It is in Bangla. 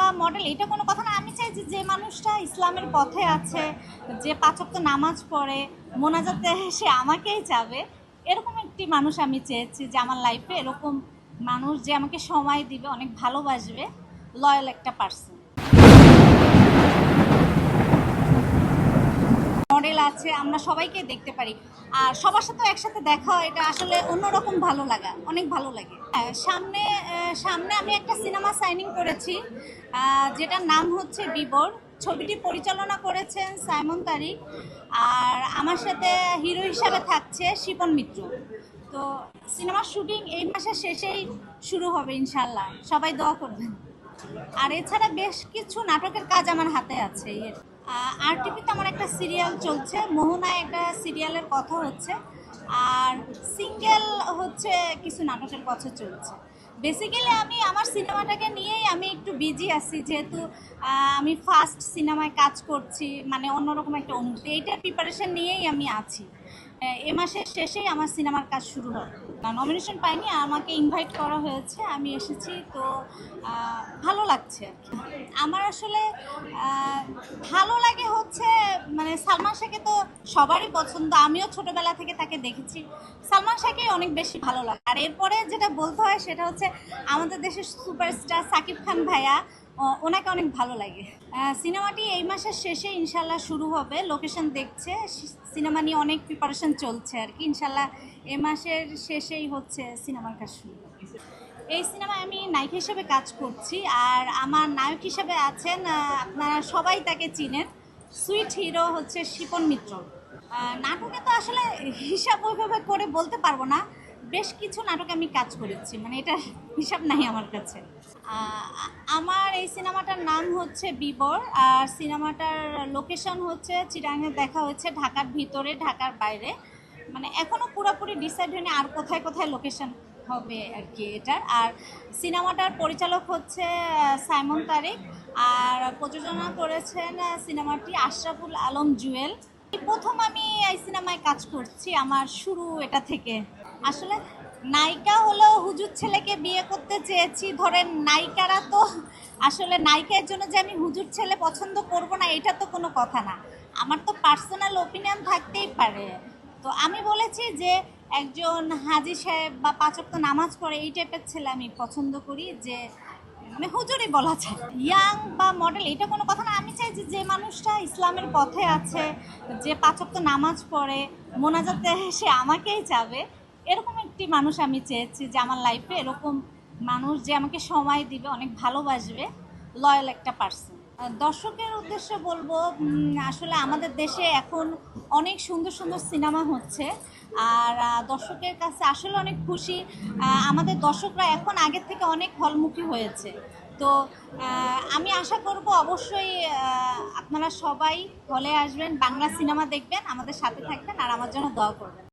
বা মডেল এটা কোনো কথা না। আমি চাই যে মানুষটা ইসলামের পথে আছে, যে পাঁচক্ত নামাজ পড়ে, মোনাজাতে সে আমাকেই চাবে, এরকম একটি মানুষ আমি চেয়েছি যে আমার লাইফে এরকম মানুষ যে আমাকে সময় দিবে, অনেক ভালোবাসবে লয়াল একটা পার্সন মডেল আছে, আমরা সবাইকে দেখতে পারি। আর সবার সাথে একসাথে দেখা এটা আসলে অন্যরকম ভালো লাগা, অনেক ভালো লাগে। সামনে সামনে আমি একটা সিনেমা সাইনিং করেছি যেটার নাম হচ্ছে বিবর। ছবিটি পরিচালনা করেছেন সাইমন তারিক, আর আমার সাথে হিরো হিসাবে থাকছে শিপন মিত্র। তো সিনেমার শুটিং এই মাসের শেষেই শুরু হবে ইনশাল্লাহ সবাই দোয়া করবেন। আর এছাড়া বেশ কিছু নাটকের কাজ আমার হাতে আছে। আর টিভিতে আমার একটা সিরিয়াল চলছে। মোহনায় একটা সিরিয়ালের কথা হচ্ছে। আর সিঙ্গেল হচ্ছে কিছু নাটকের কথা চলছে। বেসিক্যালি আমি আমার সিনেমাটাকে নিয়েই আমি একটু বিজি আছি, যেহেতু আমি ফার্স্ট সিনেমায় কাজ করছি মানে অন্যরকম একটা অনুভূতি। এইটার প্রিপারেশন নিয়েই আমি আছি। এ মাসের শেষেই আমার সিনেমার কাজ শুরু হবে নমিনেশন পাইনি আমাকে ইনভাইট করা হয়েছে, আমি এসেছি, তো ভালো লাগছে আমার আসলে ভালো লাগে হচ্ছে মানে সালমান শাহকে তো সবারই পছন্দ, আমিও ছোটবেলা থেকে তাকে দেখেছি। সালমান শাহকেই অনেক বেশি ভালো লাগে। আর এরপরে যেটা বলতে হয়, সেটা হচ্ছে আমাদের দেশের সুপারস্টার সাকিব খান ভাইয়া ওনাকে অনেক ভালো লাগে। সিনেমাটি এই মাসের শেষে ইনশাল্লাহ শুরু হবে। লোকেশন দেখছে সিনেমা নিয়ে অনেক প্রিপারেশন চলছে আর কি। ইনশাল্লাহ এ মাসের শেষেই হচ্ছে সিনেমার কাজ শুরু। এই সিনেমায় আমি নায়িকা হিসেবে কাজ করছি আর আমার নায়ক হিসেবে আছেন আপনারা সবাই তাকে চিনেন। সুইট হিরো হচ্ছে শিপন মিত্র। নাটকে তো আসলে হিসাব ওইভাবে করে বলতে পারব না। বেশ কিছু নাটকে আমি কাজ করেছি মানে এটা হিসাব নাই আমার কাছে। আমার এই সিনেমাটার নাম হচ্ছে বিবর, আর সিনেমাটার লোকেশন হচ্ছে চিরাঙে দেখা হচ্ছে ঢাকার ভিতরে, ঢাকার বাইরে। মানে এখনও পুরোপুরি ডিসাইড হয়নি আর কোথায় কোথায় লোকেশন হবে আর কি এটার। আর সিনেমাটার পরিচালক হচ্ছে সাইমন তারিক, আর প্রযোজনা করেছেন সিনেমাটি আশরাফুল আলম জুয়েল। প্রথম আমি এই সিনেমায় কাজ করছি, আমার শুরু এটা থেকে। আসলে নায়িকা হলো হুজুর ছেলেকে বিয়ে করতে চেয়েছি। ধরেন নায়িকারা তো আসলে নায়িকার জন্য যে আমি হুজুর ছেলে পছন্দ করব না, এটা তো কোনো কথা না। আমার তো পার্সোনাল ওপিনিয়ন থাকতেই পারে। তো আমি বলেছি যে একজন হাজি সাহেব বা পাচক নামাজ পড়ে, এই টাইপের ছেলে আমি পছন্দ করি যে মানে হুজুরই বলা যায়। ইয়াং বা মডেল এটা কোনো কথা না। আমি চাই যে যে মানুষটা ইসলামের পথে আছে, যে পাচক নামাজ পড়ে, মোনাজাতে সে আমাকেই চাবে। এরকম একটি মানুষ আমি চেয়েছি যে আমার লাইফে এরকম মানুষ যে আমাকে সময় দিবে, অনেক ভালোবাসবে লয়াল একটা পার্সন দর্শকের উদ্দেশ্যে বলব আসলে আমাদের দেশে এখন অনেক সুন্দর সুন্দর সিনেমা হচ্ছে, আর দর্শকের কাছে আসলে অনেক খুশি। আমাদের দর্শকরা এখন আগের থেকে অনেক হলমুখী হয়েছে। তো আমি আশা করব অবশ্যই আপনারা সবাই হলে আসবেন, বাংলা সিনেমা দেখবেন, আমাদের সাথে থাকবেন, আর আমার জন্য দোয়া করবেন।